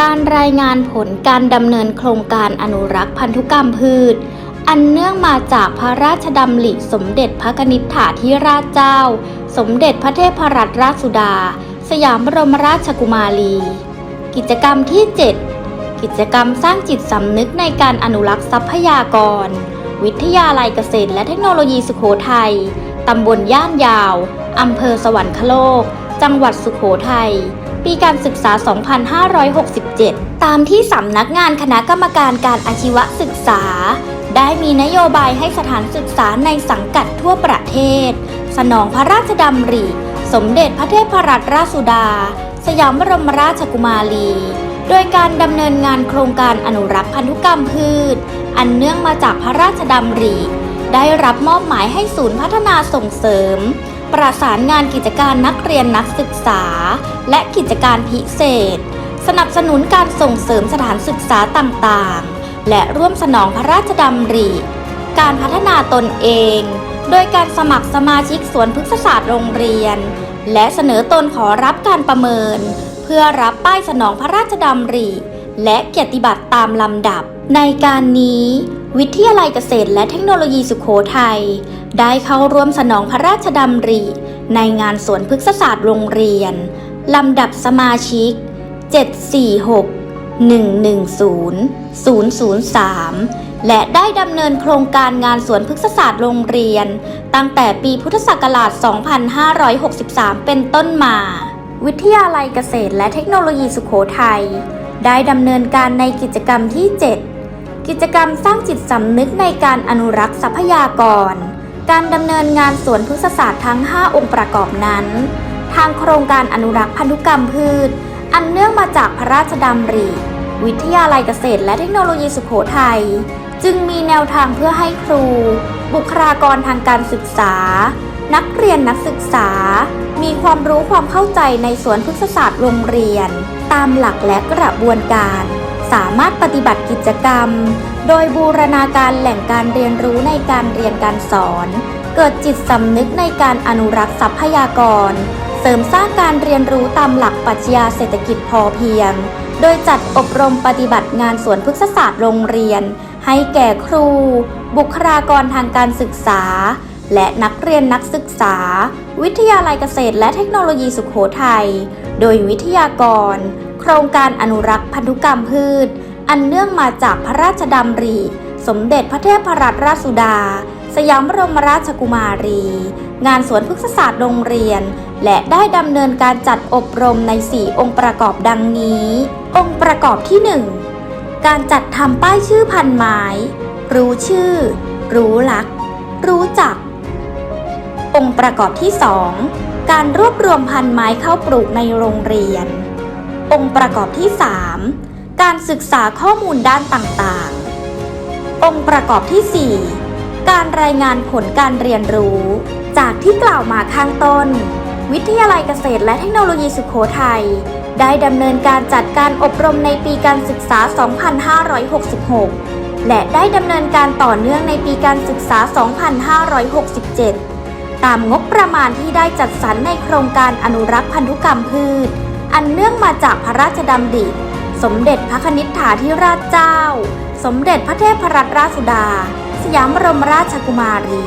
การรายงานผลการดำเนินโครงการอนุรักษ์พันธุกรรมพืช อันเนื่องมาจากพระราชดำริสมเด็จพระนิษฐาธิราชเจ้า สมเด็จพระเทพรัตนราชสุดา สยามบรมราชกุมารี กิจกรรมที่ 7 กิจกรรมสร้างจิตสำนึกในการอนุรักษ์ทรัพยากร วิทยาลัยเกษตรและเทคโนโลยีสุโขทัยตำบลย่านยาวอำเภอสวรรคโลก จังหวัดสุโขทัย ปีการศึกษา 2567 ตามที่สำนักงานคณะกรรมการการอาชีวศึกษา ได้มีนโยบายให้สถานศึกษาในสังกัดทั่วประเทศ สนองพระราชดำริ สมเด็จพระเทพรัตนราชสุดา สยามบรมราชกุมารีโดยการดำเนินงานโครงการอนุรักษ์พันธุกรรมพืช อันเนื่องมาจากพระราชดำริ ได้รับมอบหมายให้ศูนย์พัฒนาส่งเสริม ประสานงานกิจการนักเรียนนักศึกษา และกิจการพิเศษ สนับสนุนการส่งเสริมสถานศึกษาต่างๆ และร่วมสนองพระราชดำริ การพัฒนาตนเอง โดยการสมัครสมาชิกสวนพฤกษศาสตร์โรงเรียน และเสนอตนขอรับการประเมิน เพื่อรับป้ายสนองพระราชดำริ และเกียรติบัตรตามลำดับ ในการนี้ วิทยาลัยเกษตรและเทคโนโลยีสุโขทัยได้เข้าร่วมสนองพระราชดำริ ในงานสวนพฤกษศาสตร์โรงเรียน ลำดับสมาชิก 746 110 003 และได้ดำเนินโครงการงานสวนพฤกษศาสตร์โรงเรียน ตั้งแต่ปีพุทธศักราช 2563 เป็นต้นมา วิทยาลัยเกษตรและเทคโนโลยีสุโขทัย ได้ดำเนินการในกิจกรรมที่ 7 กิจกรรมสร้างจิตสำนึกในการอนุรักษ์ทรัพยากร การดำเนินงานสวนพฤกษศาสตร์ทั้ง 5 องค์ประกอบนั้น ทางโครงการอนุรักษ์พันธุกรรมพืช อันเนื่องมาจากพระราชดำริ วิทยาลัยเกษตรและเทคโนโลยีสุโขทัยจึงมีแนวทางเพื่อให้ครู บุคลากรทางการศึกษา นักเรียนนักศึกษา มีความรู้ความเข้าใจในสวนพฤกษศาสตร์โรงเรียน ตามหลักและกระบวนการ สามารถปฏิบัติกิจกรรม โดยบูรณาการแหล่งการเรียนรู้ในการเรียนการสอน เกิดจิตสำนึกในการอนุรักษ์ทรัพยากร เสริมสร้างการเรียนรู้ตามหลักปรัชญาเศรษฐกิจพอเพียง โดยจัดอบรมปฏิบัติงานสวนพฤกษศาสตร์โรงเรียน ให้แก่ครู บุคลากรทางการศึกษา และนักเรียนนักศึกษา วิทยาลัยเกษตรและเทคโนโลยีสุขโขทัย โดยวิทยากร โครงการอนุรักษ์พันธุกรรมพืช อันเนื่องมาจากพระราชดำริ สมเด็จพระเทพรัตนราชสุดา สยามบรมราชกุมารี งานสวนพฤกษศาสตร์โรงเรียน และได้ดำเนินการจัดอบรมใน 4 องค์ประกอบดังนี้ องค์ประกอบที่ 1 การจัดทำป้ายชื่อพันไม้ รู้ชื่อ รู้ลักษรู้จัก องค์ประกอบที่ 2 การรวบรวมพันไม้เข้าปลูกในโรงเรียน องค์ประกอบที่ 3 การศึกษาข้อมูลด้านต่างๆ องค์ประกอบที่ 4 การรายงานผลการเรียนรู้ จากที่กล่าวมาข้างต้น วิทยาลัยเกษตรและเทคโนโลยีสุโขทัยได้ดำเนินการจัดการอบรมในปีการศึกษา 2566 และได้ดำเนินการต่อเนื่องในปีการศึกษา 2567 ตามงบประมาณที่ได้จัดสรรในโครงการอนุรักษ์พันธุกรรมพืช อันเนื่องมาจากพระราชดำริ สมเด็จพระนิษฐาธิราชเจ้า สมเด็จพระเทพรัตนราชสุดา สยามบรมราชกุมารี